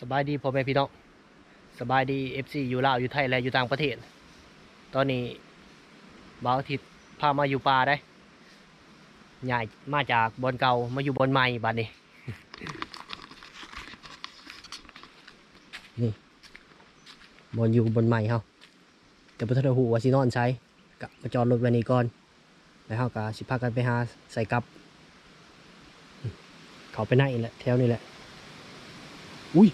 สบายดีพ่อแม่พี่น้องสบายดีเอฟซีอยู่ลาวอยู่ไทยและอยู่ต่างประเทศ ตอนนี้บ่าวทิตย์พามาอยู่ป่าได้ย้ายมาจากบอนเก่ามาอยู่บอนใหม่บัดนี้นี่บอนอยู่บนใหม่เฮาแต่บ่ทัหูว่าสินอนใช้กะมาจอดรถไว้นี่ก่อนแล้วเฮาก็สิพากันไปหาใส่กับ เขาไปไหนแหละแถวนี้แหละอุ้ย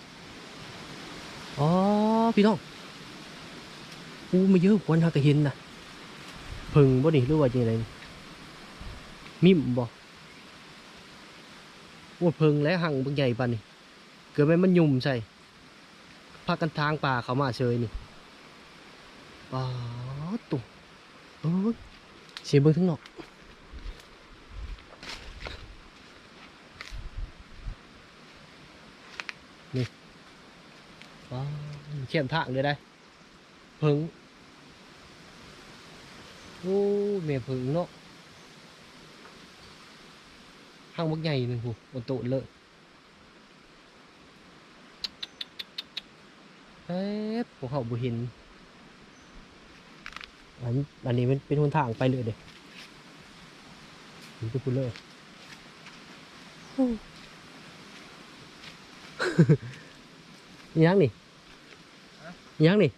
อ๋อพี่น้องอู้มาเยอะกว่านักเห็นนะพึ่งบ่นี่หรือว่าจังไดมิมบ่โอ้ยเพึ่งและหังบิ่งใหญ่ปานนี่เกิดแม่มันยุ่มใส่พากันทางป่าเขามาเชยนี่ป๋าตุเออเสียงเบิ่งทั้งนอก อ๋อ เข้มทางเลยได้ผึ่งโอ้เมียผึ่งเนาะห้างบักใหญ่หนึ่งผู้บนโต๊ะเลยเอ๊ะพวกเขาบุหินอันอันนี้มันเป็นหนทางไปเลยเด็กมันไปพูดเลยโอ้ยังนี่ ยังนี่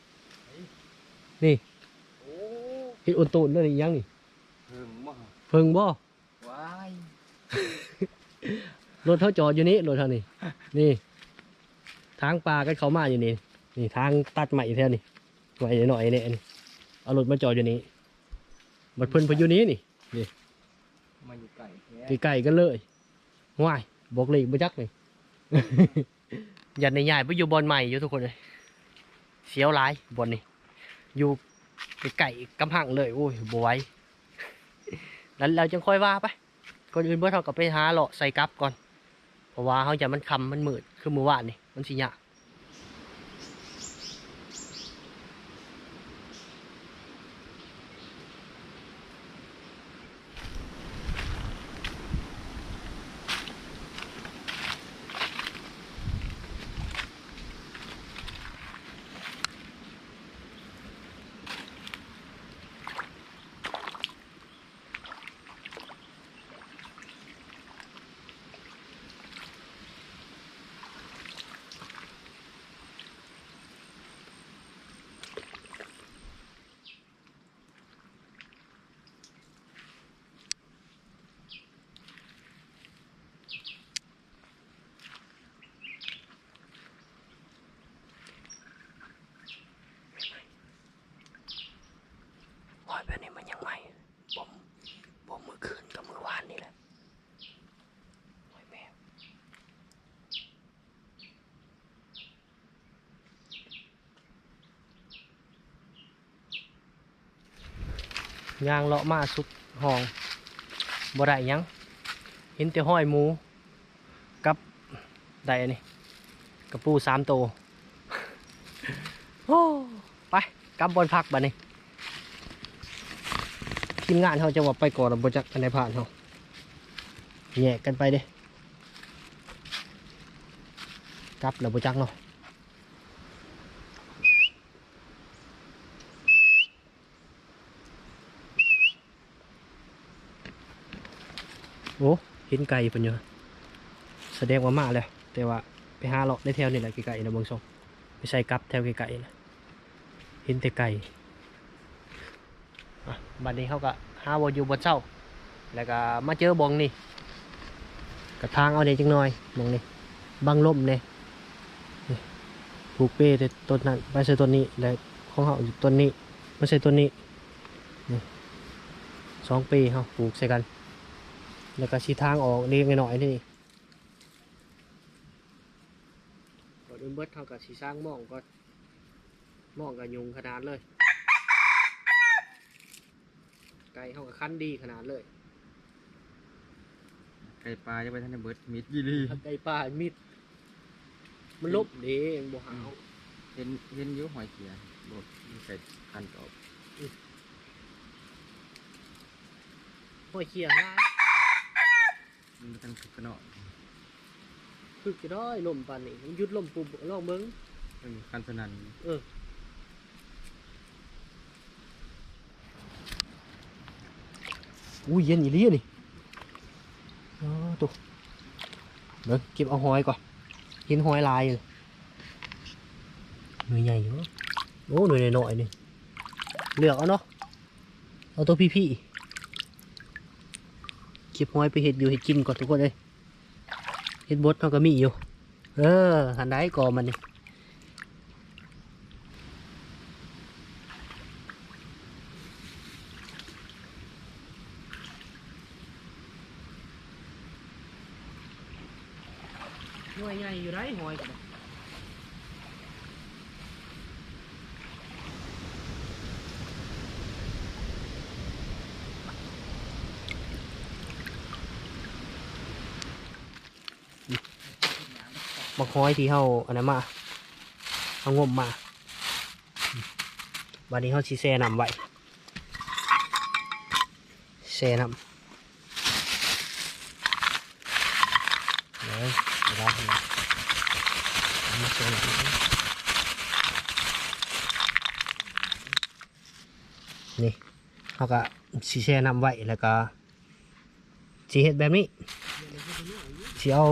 นี่โอ้เห็ดอุนตูนเลยนี่ยังนี่เพิ่งมาเพิ่งบ่ว้ายรถเขาจอดอยู่นี่รถเขานี่นี่ ทางปลากันเขามาอยู่นี่นี่ทางตัดใหม่แถวนี่ใหม่หน่อยๆเนี่ยนี่เอารถมาจอดอยู่นี่บัดเพิ่นไปอยู่นี้นี่มาอยู่ไก่แท้ใกล้ๆกันเลยว้ายบอกเลยบ่จักเลย ยันในใหญ่ไปอยู่บอนใหม่อยู่ทุกคนเลย เสียวหลายบนนี่อยู่ไก่กำหังเลยโอ้ยบวยแล้วเราจึงค่อยว่าไปก่อนอื่นเพื่อเราก็ไปหาเลาะใส่กับก่อน เพราะว่าเขาจะมันคำมันมืดคือมือวานนี่มันสิยาก รอยแบบนี้มันยังใหม่ผมผมมือคืนกับมือวานนี่แหละโอ้ยแม่ ยางเลาะมาสุดห้องบ่ได้ยังเห็นแต่ห้อยหมู กับได้อันนี้กับปูสามโตโอ้ไปกลับบนพักบัดนี้ทีมงานเขาจะว่าไปก่อนเราบจักกันในผ่านเขาแยกกันไปเด้กลับเราบจักเนาะ โอ้เห็นไก่เป็นเยอะแสดงว่ามาเลยแต่ว่าไปหาเลาะได้แถวนี่แหละไก่ๆนะเบางสงไปใส่กับแถวไก่ๆนะเห็นแต่ไก่บัดนี้เขาก็หาบอยู่บนเช้า แล้วก็มาเจอบองนี่กระทางเอาเนี่ยจังหน่อยบองนี่บังลมเนี่ยผูกเป้แต่ต้นนั้นไม่ใช่ต้นนี้และของเขาอยู่ต้นนี้ไม่ใช่ต้นนี้สองปีเขาปลูกใส่กัน แล้วก็ชีทางออกนี่หน่อยๆนี่ก่อนอื่นเบิดเท่ากับสีสร้างหมองก็มองกับยุงขนาดเลย ไก่เขากับคันดีขนาดเลย ไก่ปลาจะไปท่านในเบิร์ดมิดยี่ลีถ้าไก่ป่ามิด มันลบเด้บ่หาวเห็นเห็นอยุ่หอยเขียบดมีไก่คันกรอบห้อยเขียงได้ มันกันคือกระเนาะฝึกจะได้ลมปานนี้หยุดลมปุ๊บลองเบิ้งเออคันสนันเอออุ้ยเย็นอีหลีอะนี่อ๋อตัวเดี๋ยวเก็บเอาหอยก่อนเห็นหอยลายเลยหน่วยใหญ่อยู่เนอะโอ้หน่วยน้อยๆนี่เลือกเอาเนาะเอาตัวพี่ๆ เก็บหอยไปเห็ดอยู่เห็ดกินก่อนทุกคนเลยเห็ดบดเขาก็มีอยู่ เออหันได้ก่อมันนี่ หน่วยใหญ่อยู่ไรหอยกัน บักหอยที่เฮาอันนั้นมาเอางมมาวันนี้เฮาสิแช่น้ำไว้แช่น้ำเลยเดี๋ยวเราเอามาเอามาแช่น้ำนี่เขาก็สิแช่น้ำไว้แล้วก็สิเฮ็ดแบบนี้สิเอา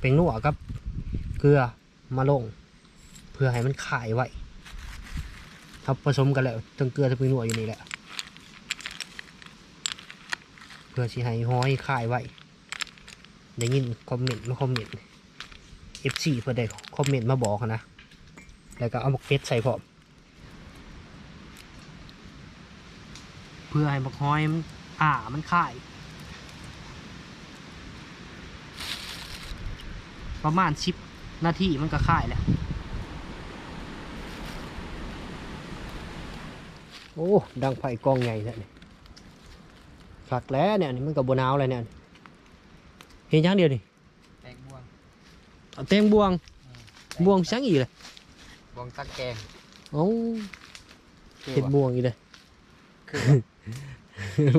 เป็นนัวกับ เกลือมาลง เพื่อให้มันขายไว้ครับผสมกันแล้วทั้งเกลือทั้งเป็นนัวอยู่นี่แหละเพื่อสิให้ห้อยขายไว้ได้ยินคอมเมนต์มาคอมเมนต์ F4 เพื่อได้คอมเมนต์มาบอกนะ แล้วก็เอาบักเพชรใส่พร้อมเพื่อให้บักห้อยมันอ่ามันขายประมาณสิ บนาทีมันก็ขายแล้วโอ้ ดังไฟกองใหญ่แล้วเนี่ยฝักแล้วเนี่ยนี่มันกับบนาวเลยเนี่ยเห็นอย่างเดียวนี่แตงบวงเอาเต็งบวงบวงสังอีกเลยบวงตักแกงโอ้คือเห็ดบบ่วงอีกเลยคือ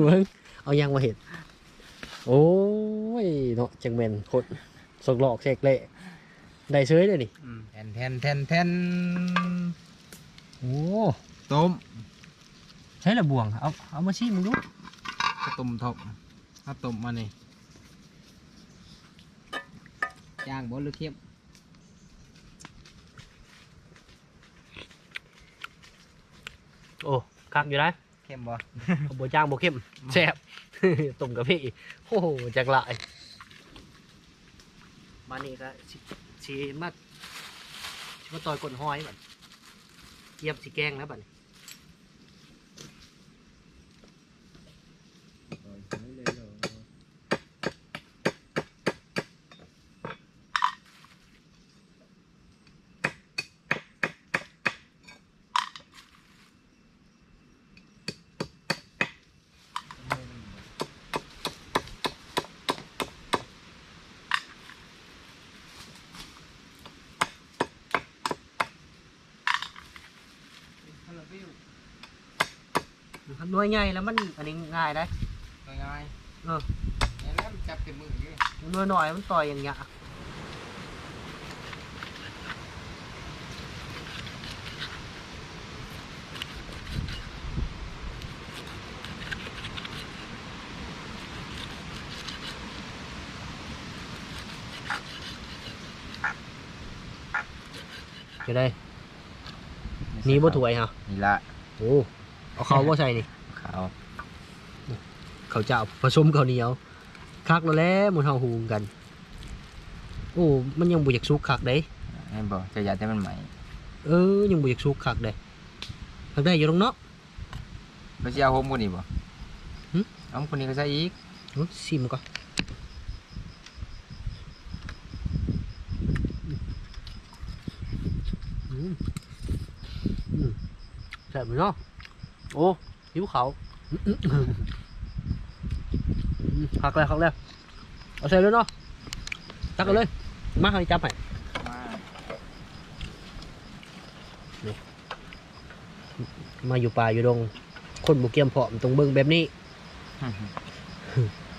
เบิ่งเอายังมาเห็ดโอ้ยเนาะจังแมนโคตรสกหลอกเสกเละ ได้เฉยเลยนี่อืมแทนแทนแทนแทนโอ้ต้มใช่ละบวงเอาเอามาชี้มึงดูข้าวต้มทบข้าวต้มมานี่ย่างบ่หรือเค็มโอ้คักอยู่ได้เค็มบ่เอาบจ้างบเข้มแซ่บต้มกะพี่โอ้โหจากหลายมานี่ก็ สีมาสิมาต่อยก้นห้อยบัดเกียบสีแกงแล้วบัดนี้ หน่วยใหญ่แล้วมันอันนี้ง่ายได้ง่ายเออๆเนี่ยแล้วมันจับเป็นมืออยู่หน่วยหน่อยมันต่อยอย่างเงี้ยจะได้ นี่บ่ถวยฮะนี่ละโอ้ เอาเขาบ่ใส่นี่ขาวข้าวเจ้าผสมข้าวเหนียวคักแล้วแหล้วมันเฮาหูมกัน โอ้มันยังบ่อยากสุกคักเด้ให้บ่จะอยากให้มันใหม่เออยังบ่อยากสุกคักเด้ทำได้อยู่ตรงเนาะบ่สิเอาโฮมคนนี้บ่หึ เอาคนนี้ก็ใส่อีกเอาซิมก่อนอืมอืมแซ่บอยู่เนาะ โอ้หิวเขาวอืมอืมอืมคักแล้วคักแล้วเอาใส่เลยเนาะตักกันเลย มาให้จับให้มามาอยู่ป่าอยู่ดง คนบุเกียมเพาะมันต้องเบิ่งแบบนี้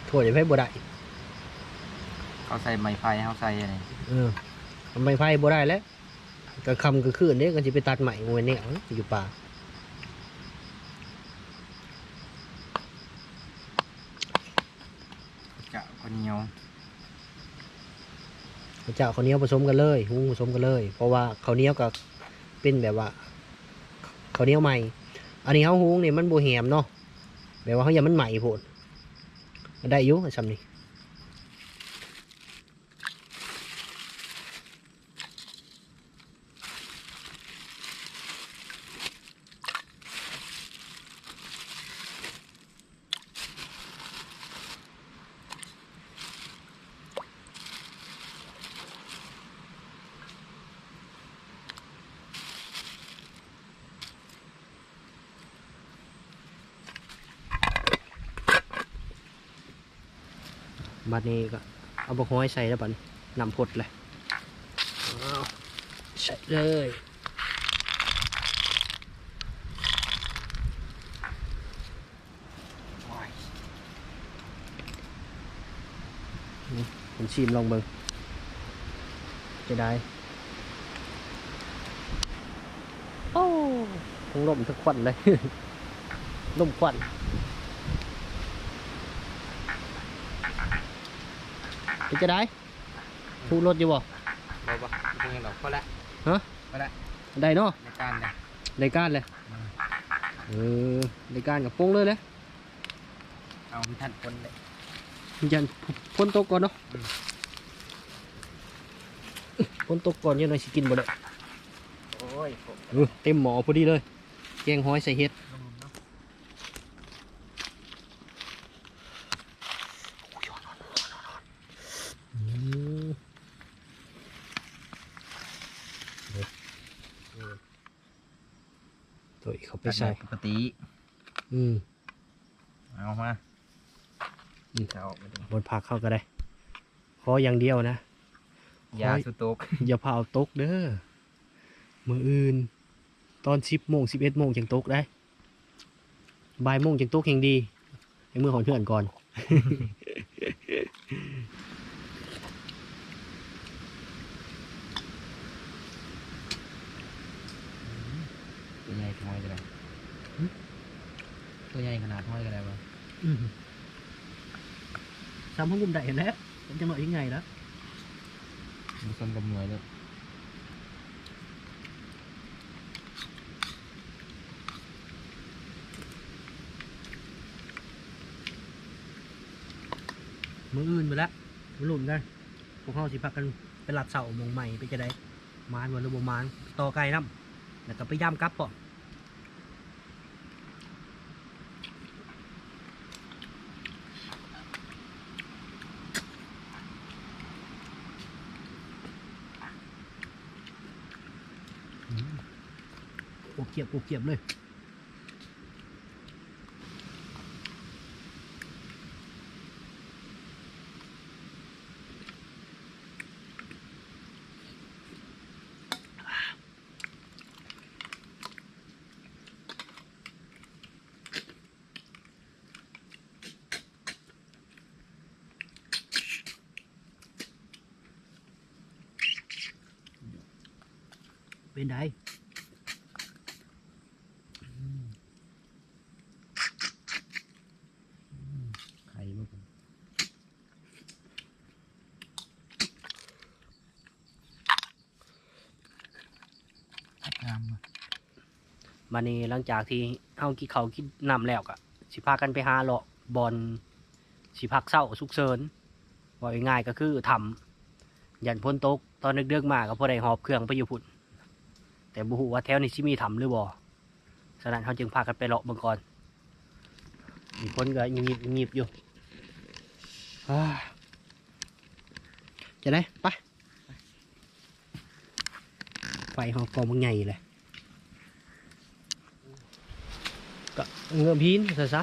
โทษอย่าให้บ่ได้เขาใส่ไม้ไผ่เขาใส่อะไรเออทำไมไฟบ่ได้แล้วก็คำก็คืนเด้ก็สิไปตัดใหม่งวยแนวอยู่ป่า จะคนเหนียว ข้าว เจ้าข้าวเหนียวผสมกันเลยหุงผสมกันเลย เพราะว่าข้าวเหนียวกับเป็นแบบว่าข้าวเหนียวใหม่ อันนี้เขาหุงเนี่ยมันบ่แหมเนาะแบบว่าเขาอย่ามันใหม่โพดได้อยู่ซำนี้ บัดนี้ก็เอาบกห้อยใส่แล้วบัดนี้นำพดเลยเอาใส่เลยนี่ผมชิมลองเบิ่งจะได้ โอ้ทั้งลมทั้งควันเลยลมควัน เป็นจะได้ถูกรถอยู่บ่เราปะเพิ่งดอกพอละฮะพอละได้เนาะในการเนี่ยได้การเลยเออได้การกับโป้งเลยเลยเอาพี่ท่านคนเลยยันพ้นตกก่อนเนาะอืมพ้นตกก่อนยังไงสิกินบ่ได้โอ้ยเออเต็มหมอพอดีเลยแกงห้อยใส่เห็ดอืมเดี๋ยวเออตัวอีกเขา ไปใส่ปกติ อืมเอามาอืมจะเอาไปดูบนผักเข้าก็ได้ ขออย่างเดียวนะยาสุโตกอย่าพาเอาตกเด้อมืออื่น ตอนสิบโมงสิบเอ็ดโมงจังตกได้บ่ายโมงจังตกแห่งดีในมือของเพื่อนก่อนตัวใหญ่ห้อยกันเลยหึ ตัวใหญ่ขนาดห้อยกันเลยปะสามห้องกุมได้เห็นแล้วเป็นจังหวะยังไงแล้วมันส้มกับมวยเลยมืออื่นไปแล้วมาลุ้นกันพวกเขาสิพักกันไปหลับเสาโมงใหม่ไปจะได้มานวันหรือบ่มานต่อไกลน้ำแล้วก็ไปย่ำกลับป่อ ยบโอ้เกียบเลยเป็นได ไข่ลูกงามว่ะ มานี่หลังจากที่เฮากินเขาวกินน้ำแล้วก็สิพากันไปหาเลาะบอลสิพักเศร้าสุกเสริญว่าง่ายๆก็คือทำยันพ้นตกตอนดึกๆมาก็พอได้หอบเครื่องไปอยู่พุ่น แต่บุหูว่าแถวนี้สิมีทำหรือบ่ฉะนั้นเขาจึงพากันไปเลาะเบิ่งก่อนมีคนก็งีบงีบๆอยู่อ่าจะได้ไปไฟหอกองมันใหญ่เลย ก็ เงือพีนซะซะ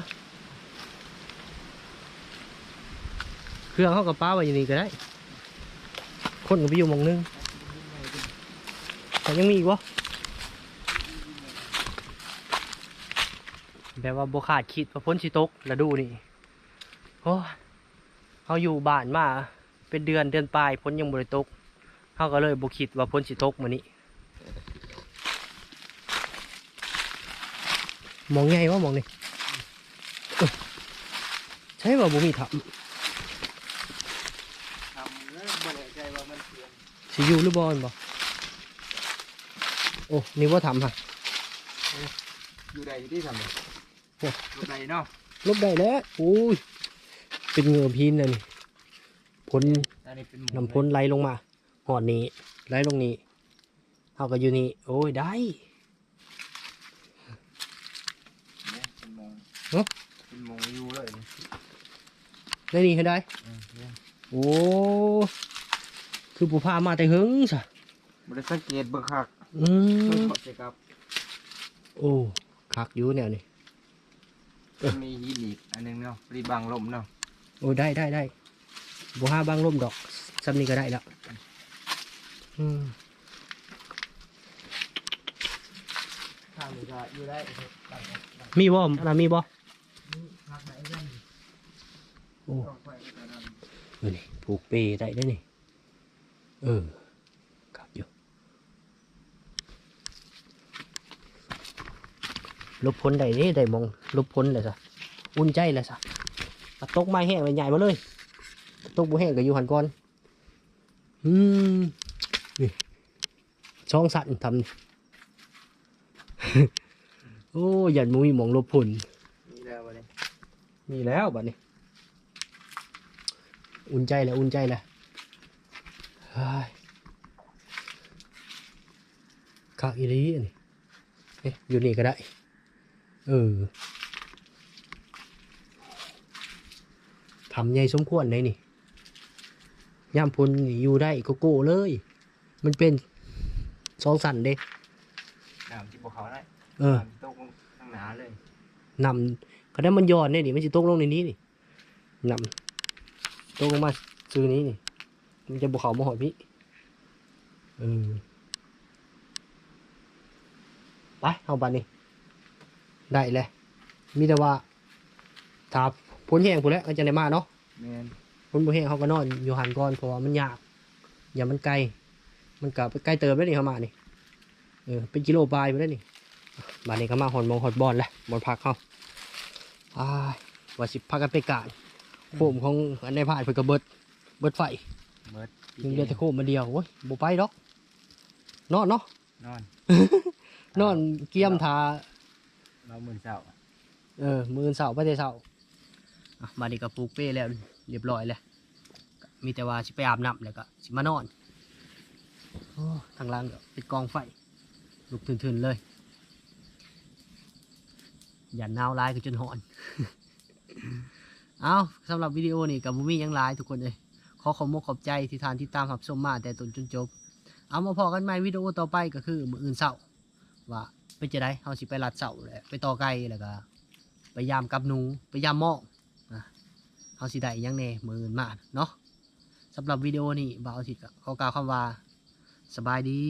เครื่องเขากับป้าไว้อย่างนี้ก็ได้ คนก็ไปอยู่มองนึงแต่ยังมีอีกวะแบบว่าบขาดคิดว่าพ้นสิตกแล้วดูนี่โอ้เขาอยู่บ้านมาเป็นเดือนเดือนปลายฝนยังบ่ได้ตกเขาก็เลยบ่คิดว่าฝนสิตกมื้อนี้ มองใหญ่ว่ามองนี่เอ้อใช่ว่าบ่มีถับทำแล้วบ่แน่ใจว่ามันเสียงสิอยู่หรือบ่อนบ่โอ้นี่ว่าทำฮะอยู่ใดที่ทำเนี่ยโอ้อยู่ใดเนาะลบได้แล้วอุ้ยเป็นเหงือพินเลยนี่พ้นอันนี้เป็นหมูน้ำพ้นไหลลงมาหอดนี้ไหลลงนี้เขาก็อยู่นี่โอ้ยได้ เนี่ยเป็นหมู เอ้าเป็นหมูอยู่เลยนี่ได้นี่ให้ได้อืมเนี่ยโอ้คือผู้พามาแต่หึงสะบ่ได้สังเกตเบิ่งคักอืเพิ่นมขอสิครับโอ้คักอยู่แนวนี่เอ้อมีหินอีกอันหนึงเนาะปรีบังลมเนาะโอ้ได้ได้ได้บัหาบางร่มดอกซ้ำนี่ก็ได้แล้วอืมทางนี้ก็อยู่ได้มีบ่นะมีบ่ พักไหนกันโอ้ต้องไปตอนนั้นเออนี่ผูกเปได้ได้นี่ เออครับอยู่ลบพ้นได้นี่ได้มองลบพ้นเลยสะอุ่นใจเลยสะกระตกไม้แห้งเลยใหญ่มาเลยกระตกบุแห้งก็อยู่หันก่อนอืมนี่ช่องสั่นทำ โอ้ยันมุ้ยมองลบพ้น มีแล้วบัดนี้ อุ่นใจแล้วอุ่นใจแล้วเฮ้ยคักอีหลีอันนี้เอ๊ะอยู่นี่ก็ได้ เออทำใหญ่สมควรเลยนี่ย่ามพลนี่อยู่ได้ก็โก้เลย มันเป็นสองสันเด้น้ำที่บ่เขาได้เออน้ำตกข้างหน้าเลยนำ ก็ได้มันย้อนเนี่ยนี่มันจะตกลงในนี้นี่นำตกลงมาซื้อนี้นี่ มันจะบุเขามาหอยพี่เออไปเอาบันนี่ได้เลยมีแต่ว่าถ้าพ้นแห้งพูนแหล้วก็จะได้มาเนาะแม่นพ้นบ่แห้งเขาก็นอนอยู่หันก่อนเพราะว่ามันยาก อย่ามันไกล มันกลับไปใกล้เติมแล้วนี่เขามานี่เออเป็นกิโลปลายไปแล้วนี่บานนี้ก็มาหอนมองหอดบอลแหละบอลพักเขา อ้ายว่าสิพักกันไปการโคมของอันในผ่านเพิ่นก็เบิด เบิดไฟเบิดยังเหลือแต่โคมมาเดียวโอ้ยบ่ไปดอก นอนเนาะ นอน นอนเกียมทา เรามื้อเช้าเออ มืออนเสาร์ไปแต่เสาร์อะมาดีกับปลูกเป้แล้ว เรียบร้อยแล้วก็มีแต่ว่าสิไปอาบน้ำแล้วก็สิมานอนโอ้ทางล่างก็เป็นกองไฟลุกทืนๆเลย อย่าหนาวร้ายก็จนหอน เอาสำหรับวิดีโอนี่กับบุมี่ยังหลายทุกคนเลยขอขอบมกขอบใจที่ทานที่ตามรับชมมาแต่ต้นจนจบ เอามาพอกันใหม่วิดีโอต่อไปก็คือมืออื่นเสาว่าเป็นจะได้เฮาสิไปลัดเสาแหละไปต่อไก่แล้วก็ไปยามกับหนูไปยามหมอเฮาสิได้อิหยังแน่มืออื่นมาเนาะสำหรับวิดีโอนี้บ่าวอาทิตย์ก็ขอกล่าวคำว่าสบายดี